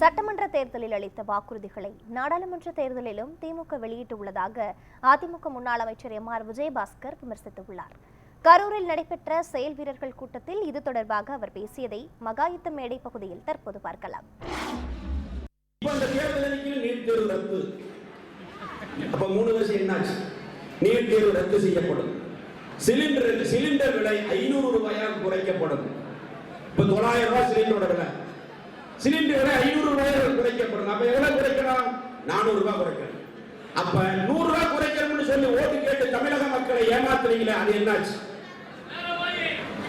சட்டமன்ற தேர்தலில் அளித்த வாக்குறுதிகளை நாடாளுமன்ற தேர்தலிலும் திமுக வெளியிட்டுள்ளதாக அதிமுக முன்னாள் அமைச்சர் எம் ஆர் விஜயபாஸ்கர் விமர்சித்துள்ளார். கரூரில் நடைபெற்ற செயல் வீரர்கள் கூட்டத்தில் இது தொடர்பாக அவர் பேசியதை மகாயுத்த மேடை பகுதியில் தற்போது பார்க்கலாம். ரத்து. நீட் தேர்வு ரத்து செய்யப்படும். சிலிண்டர் சிலிண்டர் விலை ஐநூறு ரூபாயாக குறைக்கப்படும். இப்ப தொள்ளாயிரம் ரூபாய் சிலிண்டரோட விலை. சிலிண்டர் விலை ஐநூறு ரூபாய் குறைக்கப்படும். அப்ப எவ்வளவு குறைக்கலாம்? நானூறு ரூபாய் குறைக்கணும். அப்ப நூறு ரூபாய் குறைக்கணும்னு சொல்லி ஓட்டு கேட்டு தமிழக மக்களை ஏமாத்துறீங்களே அது என்னாச்சு?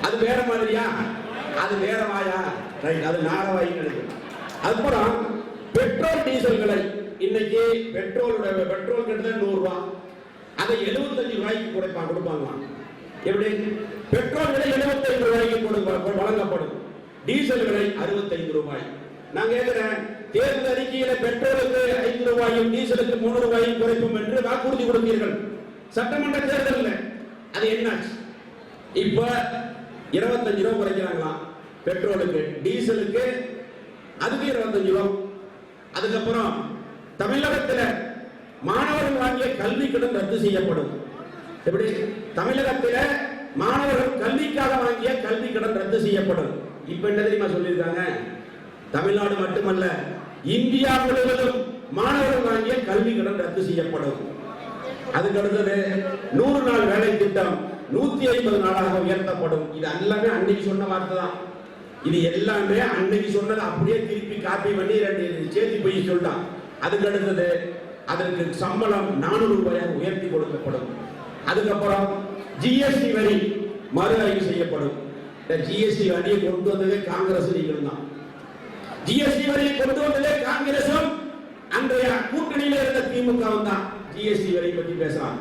அது வேற மாதிரியா? அது வேற வாயா? ரைட் அது நாரவாயின்னு நினைக்கிறேன் பெட்ரோல் டீசல் விலை. இன்னைக்கு பெட்ரோலோட பெட்ரோல் கிட்டத்தட்ட நூறு ரூபாய் அதை 75 ரூபாய்க்கு குறைப்பாங்க கொடுப்பாங்க எப்படி? பெட்ரோல் விலை 75 ரூபாய்க்கு கொடுப்ப வழங்கப்படும். டீசல் விலை 65 ரூபாய். நான் கேட்கிறேன் தேர்தல் அறிக்கையில பெட்ரோலுக்கு ஐந்து ரூபாயும் டீசலுக்கு மூணு ரூபாயும் குறைப்போம் என்று வாக்குறுதி கொடுத்தீர்கள். சட்டமன்ற தேர்தலில். அது என்னாச்சு? இப்ப இருபத்தஞ்சு ரூபா குறைக்கிறாங்களாம் பெட்ரோலுக்கு டீசலுக்கு அதுக்கு இருபத்தஞ்சு ரூபா. அதுக்கப்புறம் தமிழகத்துல மாணவர்கள் வாங்கிய கல்வி கடன் ரத்து செய்யப்படும். எப்படி? தமிழகத்தில் மாணவர்கள் கல்விக்காக வாங்கிய கல்வி கடன் ரத்து செய்யப்படும். இப்ப என்ன தெரியுமா சொல்லியிருக்காங்க? தமிழ்நாடு மட்டுமல்ல இந்தியா முழுவதும் மாணவர்கள் வாங்கிய கல்வி கடன் ரத்து செய்யப்படும். அதுக்கு அடுத்தது நூறு நாள் வேலை திட்டம் நூத்தி ஐம்பது நாளாக உயர்த்தப்படும். இது எல்லாமே அன்னைக்கு சொன்ன வார்த்தை தான். இது எல்லாமே அன்னைக்கு சொன்னது அப்படியே திருப்பி காப்பி பண்ணி ரெண்டு சேர்த்து போய் சொல்லிட்டான் அதுக்கு அடுத்தது அதற்கு சம்பளம் நானூறு ரூபாயாக உயர்த்தி கொடுக்கப்படும். அதுக்கப்புறம் ஜிஎஸ்டி வரி மறு ஆய்வு செய்யப்படும். இந்த ஜிஎஸ்டி வரியை கொண்டு வந்ததே காங்கிரஸ் நீங்கள் தான் ஜிஎஸ்டி வரியை கொண்டு வந்ததே காங்கிரசும் அன்றைய கூட்டணியில இருந்த திமுக தான் ஜிஎஸ்டி வரி பற்றி பேசுறாங்க